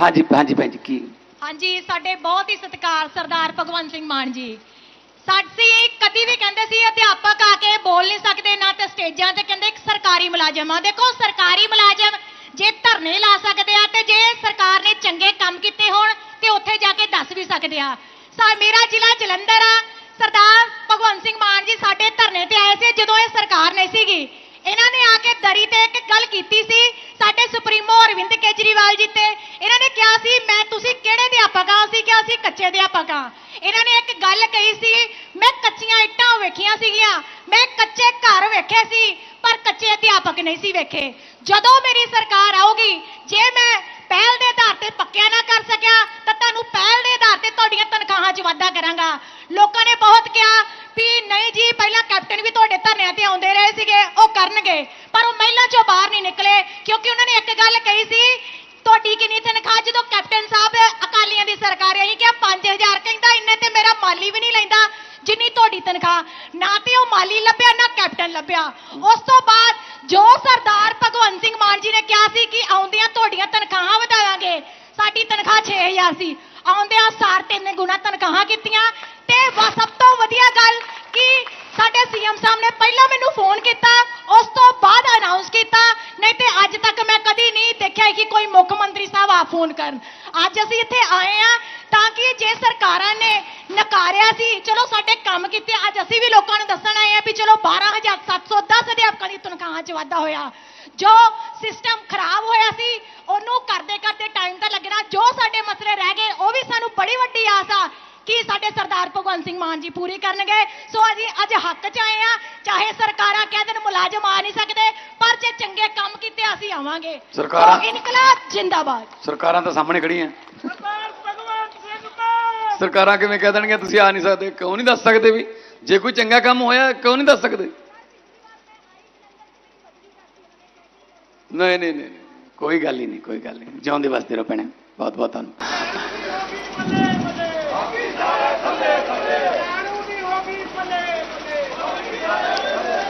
ਹਾਂਜੀ ਹਾਂਜੀ ਭੈਣ ਜੀ, ਕੀ? ਹਾਂਜੀ, ਸਾਡੇ ਬਹੁਤ ਹੀ ਸਤਿਕਾਰ ਸਰਦਾਰ ਭਗਵੰਤ ਸਿੰਘ ਮਾਨ ਜੀ। ਸਾਡੀ ਕਦੀ ਵੀ ਕਹਿੰਦੇ ਸੀ, ਅਧਿਆਪਕ ਆ ਕੇ ਬੋਲ ਨਹੀਂ ਸਕਦੇ, ਨਾ ਤੇ ਸਟੇਜਾਂ ਤੇ ਕਹਿੰਦੇ ਇੱਕ ਸਰਕਾਰੀ ਮੁਲਾਜ਼ਮ ਆ। ਦੇਖੋ, ਸਰਕਾਰੀ ਮੁਲਾਜ਼ਮ ਜੇ ਧਰਨੇ ਲਾ ਸਕਦੇ ਆ ਤੇ ਜੇ ਸਰਕਾਰ ਨੇ ਚੰਗੇ ਕੰਮ ਕੀਤੇ ਹੋਣ ਤੇ ਉੱਥੇ ਜਾ ਕੇ ਦੱਸ ਵੀ ਸਕਦੇ ਆ। ਸਾ, ਮੇਰਾ ਜ਼ਿਲ੍ਹਾ ਜਲੰਧਰ ਆ। ਸਰਦਾਰ ਭਗਵੰਤ ਸਿੰਘ ਮਾਨ ਜੀ, ਸਾਡੇ ਧਰਨੇ ਤੇ ਆਏ ਸੀ ਜਦੋਂ ਇਹ ਸਰਕਾਰ ਨਹੀਂ ਸੀਗੀ ਇਹਨਾਂ ਨੇ ਆ ਕੇ ਦਰੀ ਤੇ ਇੱਕ ਗੱਲ ਕੀਤੀ ਸੀ ਸਾਡੇ ਸੁਪਰੀਮੋ ਅਰਵਿੰਦ ਕੇਜਰੀਵਾਲ ਜੀ ਤੇ ਇਹਨਾਂ ਨੇ ਕਿਹਾ ਸੀ ਮੈਂ ਤੁਸੀਂ ਕਿਹੜੇ ਅਧਿਆਪਕ ਆ ਅਸੀਂ ਕਿਹਾ ਸੀ ਕੱਚੇ ਅਧਿਆਪਕ ਆ ਇਹਨਾਂ ਨੇ ਇੱਕ ਗੱਲ ਕਹੀ ਸੀ, ਮੈਂ ਕੱਚੀਆਂ ਇੱਟਾਂ ਵੇਖੀਆਂ ਸੀਗੀਆਂ, ਮੈਂ ਕੱਚੇ ਘਰ ਵੇਖੇ ਸੀ, ਪਰ ਕੱਚੇ ਅਧਿਆਪਕ ਨਹੀਂ ਸੀ ਵੇਖੇ। ਜਦੋਂ ਮੇਰੀ ਸਰਕਾਰ ਆਊਗੀ, ਜੇ ਮੈਂ ਪਹਿਲ ਦੇ ਆਧਾਰ ਤੇ ਪੱਕਿਆ ਨਾ ਕਰ ਸਕਿਆ, ਤਾਂ ਤੁਹਾਨੂੰ ਪਹਿਲ ਦੇ ਆਧਾਰ ਤੇ ਤੁਹਾਡੀਆਂ ਤਨਖਾਹਾਂ 'ਚ ਵਾਧਾ ਕਰਾਂਗਾ। ਲੋਕਾਂ ਨੇ ਬਹੁਤ ਕਿਹਾ ਵੀ ਨਹੀਂ ਜੀ, ਪਹਿਲਾਂ ਕੈਪਟਨ ਵੀ ਤੁਹਾਡੇ ਧਰਨਿਆਂ ਤੇ ਆਉਂਦੇ ਰਹੇ ਸੀਗੇ, ਉਹ ਕਰਨਗੇ, ਪਰ ਉਹ ਮਹਿਲਾ 'ਚੋਂ ਬਾਹਰ ਨਹੀਂ ਨਿਕਲੇ, ਕਿਉਂਕਿ ਉਹਨਾਂ ਨੇ ਇੱਕ ਗੱਲ ਕਹੀ ਸੀ ਤੁਹਾਡੀ ਕਿੰਨੀ ਤਨਖਾਹ ਜਦੋਂ ਕੈਪਟਨ ਸਾਹਿਬ ਅਕਾਲੀਆਂ ਦੀ ਸਰਕਾਰ ਆਈ ਕਿ 5000 ਕਹਿੰਦਾ, ਇੰਨੇ ਤੇ ਮੇਰਾ ਮਾਲੀ ਵੀ ਨਹੀਂ ਲੈਂਦਾ। ਜਿੰਨੀ ਤੁਹਾਡੀ ਤਨਖਾਹ, ਨਾ ਤੇ ਉਹ ਮਾਲੀ ਲੱਭਿਆ, ਨਾ ਕੈਪਟਨ ਲੱਭਿਆ। ਉਸ ਤੋਂ ਬਾਅਦ ਜੋ ਸਰਦਾਰ ਭਗਵੰਤ ਸਿੰਘ ਮਾਨ ਜੀ ਨੇ ਕਿਹਾ ਸੀ ਕਿ ਆਉਂਦਿਆਂ ਤੁਹਾਡੀਆਂ ਤਨਖਾਹਾਂ ਵਧਾਵਾਂਗੇ, ਸਾਡੀ ਤਨਖਾਹ 6000 ਸੀ। ਆਉਂਦਿਆਂ ਸਾਰ ਤਿੰਨ ਗੁਣਾ ਤਨਖਾਹਾਂ ਕੀਤੀਆਂ। ਤੇ ਸਭ ਤੋਂ ਵਧੀਆ ਗੱਲ ਕਿ ਸਾਡੇ ਸੀਐਮ ਸਾਹਿਬ ਨੇ ਪਹਿਲਾਂ ਮੈਨੂੰ ਫੋਨ ਕੀਤਾ, ਉਸ ਤੋਂ ਬਾਅਦ ਅਨਾਉਂਸ ਨਹੀਂ ਤੇ ਅੱਜ ਤੱਕ ਮੈਂ ਕਦੀ ਨਹੀਂ ਦੇਖਿਆ ਕਿ ਕੋਈ ਮੁੱਖ ਮੰਤਰੀ ਸਾਹਿਬ ਆ ਫੋਨ ਕਰਨ। ਅੱਜ ਅਸੀਂ ਇੱਥੇ ਆਏ ਆ ਤਾਂ ਕਿ ਜੇ ਸਰਕਾਰਾਂ ਨੇ ਨਕਾਰਿਆ ਸੀ, ਚਲੋ ਸਾਡੇ ਕੰਮ ਕੀਤੇ, ਅੱਜ ਅਸੀਂ ਵੀ ਲੋਕਾਂ ਨੂੰ ਦੱਸਣ ਆਏ ਆ ਵੀ ਚਲੋ 12710 ਅਧਿਆਪਕਾਂ ਦੀ ਤਨਖਾਹਾਂ 'ਚ ਵਾਧਾ ਹੋਇਆ। ਜੋ ਸਿਸਟਮ ਖਰਾਬ ਹੋਇਆ ਸੀ ਉਹਨੂੰ ਕਰਦੇ ਕਰਦੇ ਟਾਈਮ ਤਾਂ ਲੱਗਣਾ ਜੋ ਸਾਡੇ ਮਸਲੇ ਰਹਿ ਗਏ ਉਹ ਵੀ ਸਾਨੂੰ ਬੜੀ ਵੱਡੀ ਆਸ ਆ ਕਿ ਸਾਡੇ ਸਰਦਾਰ ਭਗਵੰਤ ਸਿੰਘ ਮਾਨ ਜੀ ਪੂਰੀ ਕਰਨਗੇ? ਸੋ ਅਸੀਂ ਅੱਜ ਹੱਕ 'ਚ ਆਏ ਆ ਚਾਹੇ ਸਰਕਾਰਾਂ ਕਹਿ ਦੇਣ ਮੁਲਾਜ਼ਮ ਆ ਨਹੀਂ ਸਕਦੇ ਪਰ ਜੇ ਚੰਗੇ ਕੰਮ ਕੀਤੇ ਅਸੀਂ ਆਵਾਂਗੇ। ਸਰਕਾਰਾਂ- ਸੋ ਇਨਕਲਾਬ ਜਿੰਦਾਬਾਦ। ਸਰਕਾਰਾਂ ਤਾਂ ਸਾਹਮਣੇ ਖੜੀਆਂ। ਸਰਕਾਰਾਂ ਕਿਵੇਂ ਕਹਿ ਦੇਣਗੀਆਂ ਤੁਸੀਂ ਆ ਨਹੀਂ ਸਕਦੇ ਕਿਉਂ ਨਹੀਂ ਦੱਸ ਸਕਦੇ ਵੀ? ਜੇ ਕੋਈ ਚੰਗਾ ਕੰਮ ਹੋਇਆ ਕਿਉਂ ਨਹੀਂ ਦੱਸ ਸਕਦੇ? ਨਹੀਂ ਨਹੀਂ ਨਹੀਂ ਨਹੀਂ, ਕੋਈ ਗੱਲ ਹੀ ਨਹੀਂ ਕੋਈ ਗੱਲ ਨਹੀਂ। ਜਿਉਂਦੇ ਵਸਦੇ ਰਹੋ ਭੈਣੇ ਬਹੁਤ ਬਹੁਤ ਧੰਨਵਾਦ।